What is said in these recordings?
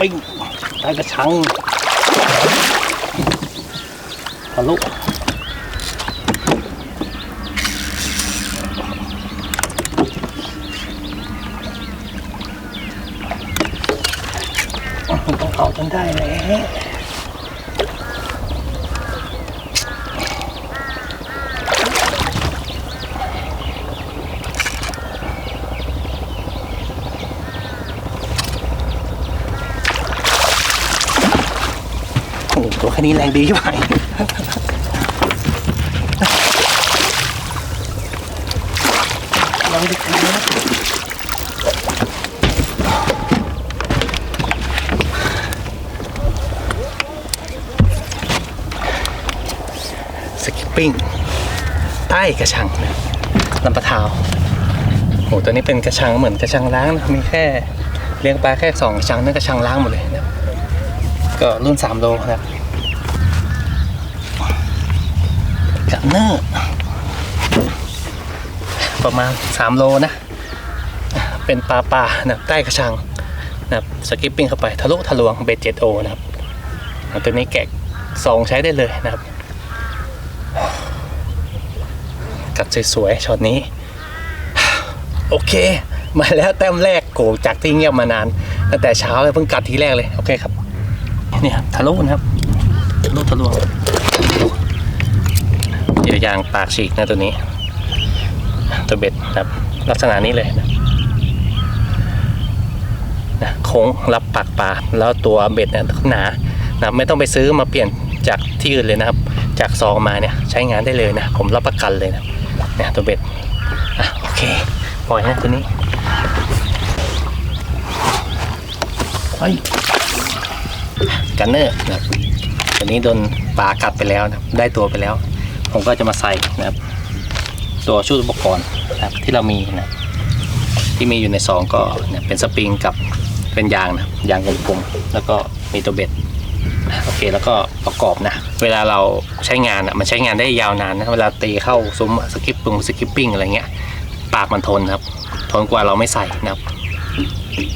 ปิ้งใต้กระชังทะลุต้องเอาจนได้แล้ว ตัวแค่นี้แรงดีใช่ไหมลองดิครับสกิปปิ้ง ใต้กระชังนะลำปะทาวโหตัวนี้เป็นกระชังเหมือนกระชังล้างนะมีแค่เลี้ยงปลาแค่สองกระชังนั่นกระชังล้างหมดเลยนะก็รุ่น3โลนะครับ กับเนอร์ประมาณ 3 โลนะ เป็นปลาปลานะใต้กระชังนะสกิปปิ้งเข้าไปทะลุทะลวงเบเจ็ดโอนะครับตัวนี้แกะสองใช้ได้เลยนะครับ กัดสวยๆช็อตนี้ โอเค มาแล้วแต้มแรกโกจากที่เงียบมานานตั้งแต่เช้าเลยเพิ่งกัดทีแรกเลย โอเคครับ เนี่ยทะลุนะครับทะลุทะลวง ยวยางปากฉีกนะตัวนี้ ตัวเบ็ดนะครับลักษณะนี้เลยนะนะโค้งรับปากปลาแล้วตัวเบ็ดเนี่ยหนานะไม่ต้องไปซื้อมาเปลี่ยนจากที่อื่นเลยนะครับ จากซองมาเนี่ยใช้งานได้เลยนะ ผมรับประกันเลยนะเนี่ยตัวเบ็ดอะโอเคปล่อยนะตัวนี้ไปกันเนอร์นะตัวนี้โดนปลากัดไปแล้วนะได้ตัวไปแล้ว ผมก็จะมาใส่นะครับ ตัวชุดอุปกรณ์นะครับที่เรามีนะที่มีอยู่ในซองก็เนี่ยเป็นสปริงกับเป็นยางนะยางกลมๆแล้วก็มีตัวเบ็ดโอเคแล้วก็ประกอบนะ เวลาเราใช้งานอะมันใช้งานได้ยาวนานนะเวลาตีเข้าซุ้มสกิปปุงสกิปปิ้งอะไรเงี้ยปากมันทนครับ ทนกว่าเราไม่ใส่นะครับ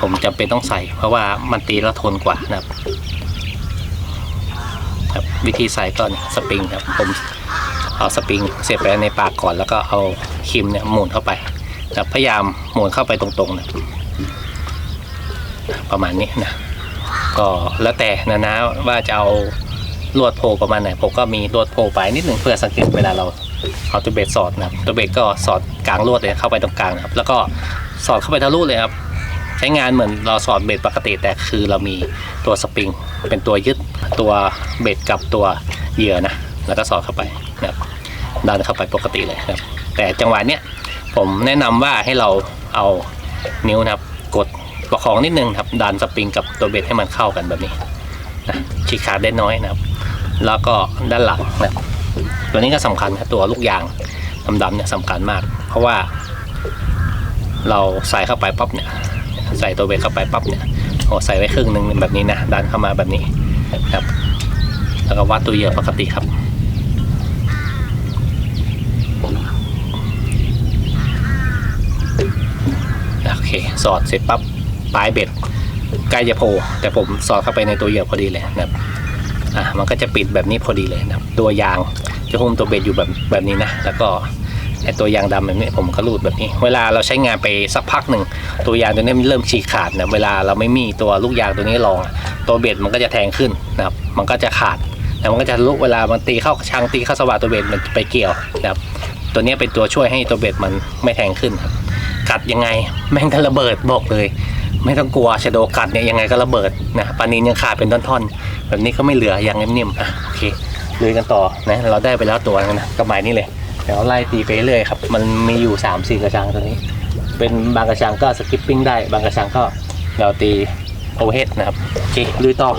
ผมจำเป็นต้องใส่ เพราะว่ามันตีแล้วทนกว่านะครับ วิธีใส่ก็สปริงครับ ผม เอาสปริงเสียบไปในปากก่อนแล้วก็เอาครีมเนี่ยหมุนเข้าไปนะพยายามหมุนเข้าไปตรงๆนะประมาณนี้นะก็แล้วแต่นะนะว่าจะเอาลวดโพประมาณไหนผมก็มีลวดโพไปนิดหนึ่งเพื่อสังเกตเวลาเราเอาตัวเบสสอดนะครับตัวเบสก็สอดกลางลวดเลยเข้าไปตรงกลางนะครับแล้วก็สอดเข้าไปทะลุเลยครับใช้งานเหมือนเราสอดเบ็ดปกติแต่คือเรามีตัวสปริง เป็นตัวยึดตัวเบ็ดกับตัวเหยื่อนะแล้วก็สอดเข้าไปนะครับ ดันเข้าไปปกติเลยครับ แต่จังหวะเนี้ยผมแนะนำว่าให้เราเอานิ้วนะครับกดประคองนิดนึงครับดันสปริงกับตัวเบ็ดให้มันเข้ากันแบบนี้นะฉีกขาดได้น้อยนะครับ แล้วก็ด้านหลังนะตัวนี้ก็สำคัญครับตัวลูกยางดำๆเนี่ยสำคัญมาก เพราะว่า เราใส่เข้าไปปั๊บเนี่ย ใส่ตัวเบ็ดเข้าไปปั๊บเนี่ยโอ้ใส่ไว้ครึ่งหนึ่งแบบนี้นะดันเข้ามาแบบนี้ครับ แล้วก็วัดตัวเหยื่อปกติครับ โอเค สอดเสร็จปั๊บปลายเบ็ดใกล้จะโผล่แต่ผมสอดเข้าไปในตัวเหยื่อพอดีเลยนะครับอะมันก็จะปิดแบบนี้พอดีเลยนะครับตัวยางจะหุ้มตัวเบ็ดอยู่แบบแบบนี้นะ แล้วก็ไอตัวยางดำแบบนี้ผมก็รูดแบบนี้ เวลาเราใช้งานไปสักพักหนึ่งตัวยางตัวนี้มันเริ่มฉีกขาดนะเวลาเราไม่มีตัวลูกยางตัวนี้รอง ตัวเบ็ดมันก็จะแทงขึ้นนะครับ มันก็จะขาดแล้วมันก็จะลุกเวลามันตีเข้ากระชังตีเข้าสว่านตัวเบ็ดมันไปเกี่ยวนะครับ ตัวนี้เป็นตัวช่วยให้ตัวเบ็ดมันไม่แทงขึ้นครับ กัดยังไง แม่งก็ระเบิดบอกเลย ไม่ต้องกลัวชะโดกัดเนี่ยยังไงก็ระเบิดนะปลานินยังขาดเป็นท่อนๆแบบนี้ก็ไม่เหลืออย่างนิ่มๆอะโอเคลุยกันต่อนะเราได้ไปแล้วตัวนึงนะกับหมายนี้เลยเดี๋ยวไล่ตีไปเรื่อยครับ มันมีอยู่3ามสี่กระชังตัวนี้เเป็นบางกระชังก็สกิปปิ้งได้ บางกระชังก็เราตีโอเวอร์เฮดนะครับโอเคลุยต่อ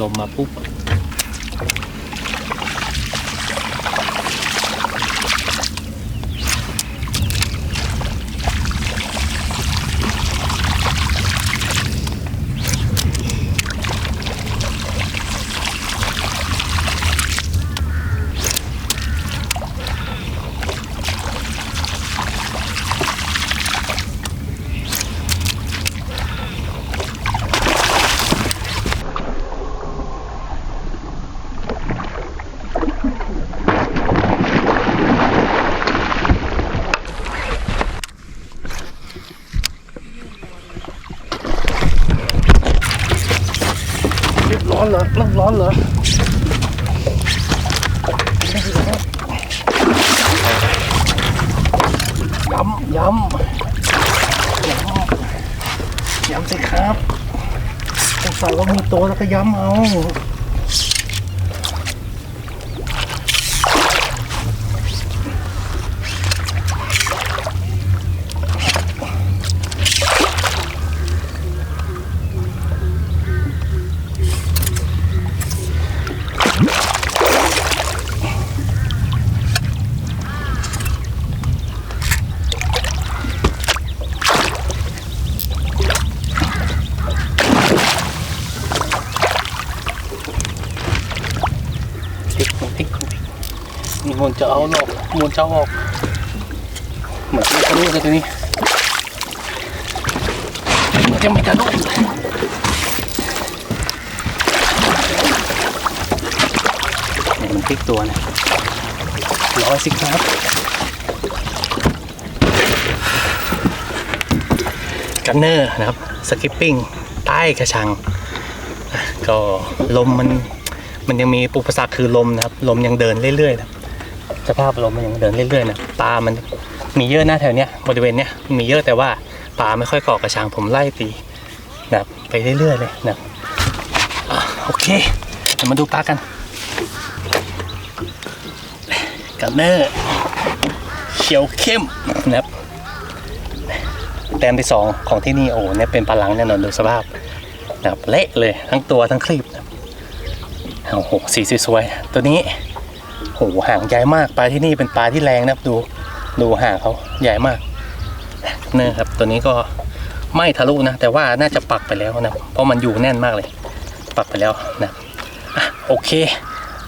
ลมมาปุ๊บ ร้อนเหรอน้ำร้อนเหรอ ย้ำย้ำย้ำสิครับสงสัยว่ามีตัวแล้วก็ย้ำเอา เอาหลอกมันจะเอาออกเหมือนไม่ทะลุเลยทีนี้มันจะไม่ทะลุเนี่ยมันพลิกตัวนะร้อยสิครับกันเนอร์นะครับสกิปปิ้งใต้กระชัง ก็ลมมันมันยังมีอุปสรรคคือลมนะครับ ลมยังเดินเรื่อยๆนะ สภาพลมมันยังเดินเรื่อยๆนะปลามันมีเยอะหนะแถวเนี้ยบริเวณเนี้ยมีเยอะแต่ว่าปลาไม่ค่อยเกาะกระชังผมไล่ตีนะครับไปเรื่อยๆเลยนะโอเคเดี๋ยวมาดูปลากันกับเนอร์เขียวเข้มนะครับแต้มที่สองของที่นี่โอ้โหเนี่ยเป็นปลาลังแน่นอนดูสภาพนะครับเละเลยทั้งตัวทั้งคลีบนะครับโอ้โหสีสวยๆตัวนี้ โหหางใหญ่มากปลาที่นี่เป็นปลาที่แรงนะครับดูดูหางเขาใหญ่มากเนี่ยครับ ตัวนี้ก็ไม่ทะลุนะ แต่ว่าน่าจะปักไปแล้วนะเพราะมันอยู่แน่นมากเลย ปักไปแล้วนะอะโอเค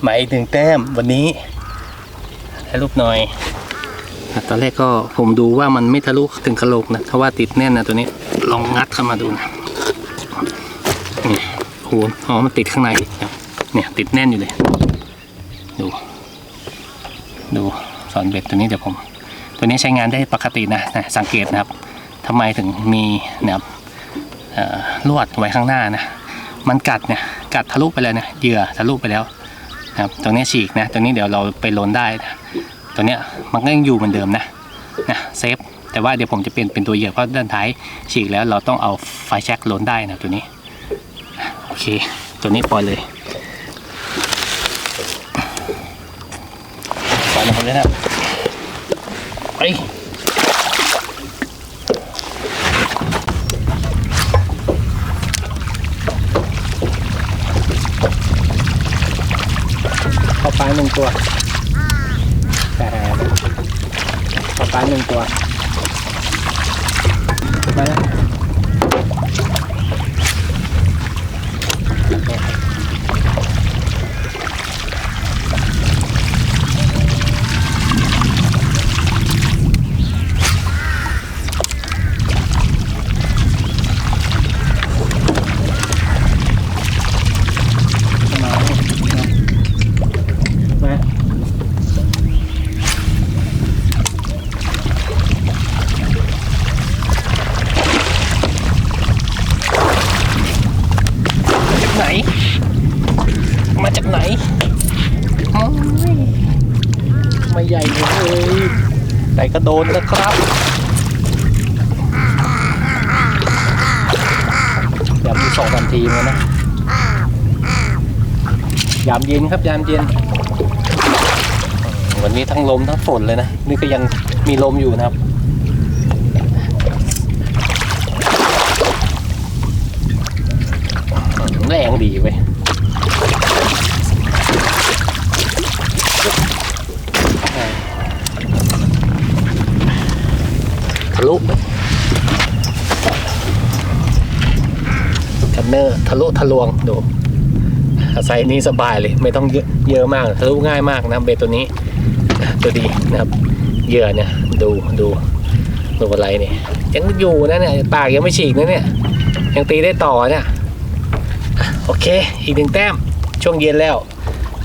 มาอีกหนึ่งแต้มวันนี้ให้รูปหน่อยตอนแรกก็ผมดูว่ามันไม่ทะลุถึงกระโหลกนะเพราะว่าติดแน่นนะตัวนี้ลองงัดเข้ามาดูนะนี่โหอ๋อมันติดข้างในเนี่ยติดแน่นอยู่เลยดู ดูสอนเบ็ดตัวนี้เดี๋ยวผม ตัวนี้ใช้งานได้ปกตินะนะสังเกตนะครับทำไมถึงมีนะครับลวดไว้ข้างหน้านะมันกัดเนี่ยกัดทะลุไปเลยนะเหยื่อทะลุไปแล้วนะครับตรงนี้ฉีกนะตรงนี้เดี๋ยวเราไปลนได้นะตัวเนี้ยมันก็ยังอยู่เหมือนเดิมนะนะเซฟแต่ว่าเดี๋ยวผมจะเป็นเป็นตัวเหยื่อเพราะด้านท้ายฉีกแล้วเราต้องเอาไฟแช็กลนได้นะตัวนี้โอเค ตัวนี้ปล่อยเลยปล่อยมัน เลยนะไปเข้าไปหนึ่งตัวแต่เข้าไปหนึ่งตัวมาแล้ว ก็โดนนะครับยามีสองสามทีเลยนะยามเย็นครับยามเย็น วันนี้ทั้งลมทั้งฝนเลยนะ นี่ก็ยังมีลมอยู่นะครับแรงดีเว้ย ลุคันเนอร์ทะลุทะลวงดูไซส์นี้สบายเลย ไม่ต้องเยอะเยอะมากทะลุง่ายมากนะเบสตัวนี้ตัวดีนะครับเหยื่อเนี่ยดูดูดูอะไรเนี่ยยังอยู่นะเนี่ยปากยังไม่ฉีกนะเนี่ยยังตีได้ต่อเนี่ยโอเค อีกหนึ่งแต้มช่วงเย็นแล้ว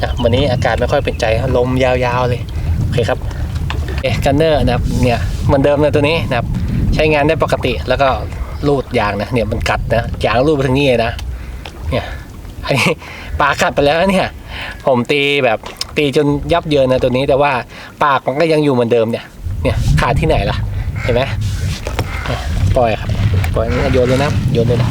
นะวันนี้อากาศไม่ค่อยเป็นใจลมยาวๆเลย โอเคครับ เอ๊ะกันเนอร์นะครับเนี่ยเหมือนเดิมเลยตัวนี้นะครับใช้งานได้ปกติแล้วก็รูดยางนะเนี่ยมันกัดนะยางรูดไปถึงนี่เลยนะเนี่ยอันนี้ปากกัดไปแล้วเนี่ยผมตีแบบตีจนยับเยินนะตัวนี้แต่ว่าปากมันก็ยังอยู่เหมือนเดิมเนี่ยเนี่ยขาดที่ไหนล่ะเห็นไหมปล่อยครับปล่อยนี่โยนเลยนะโยนเลยนะ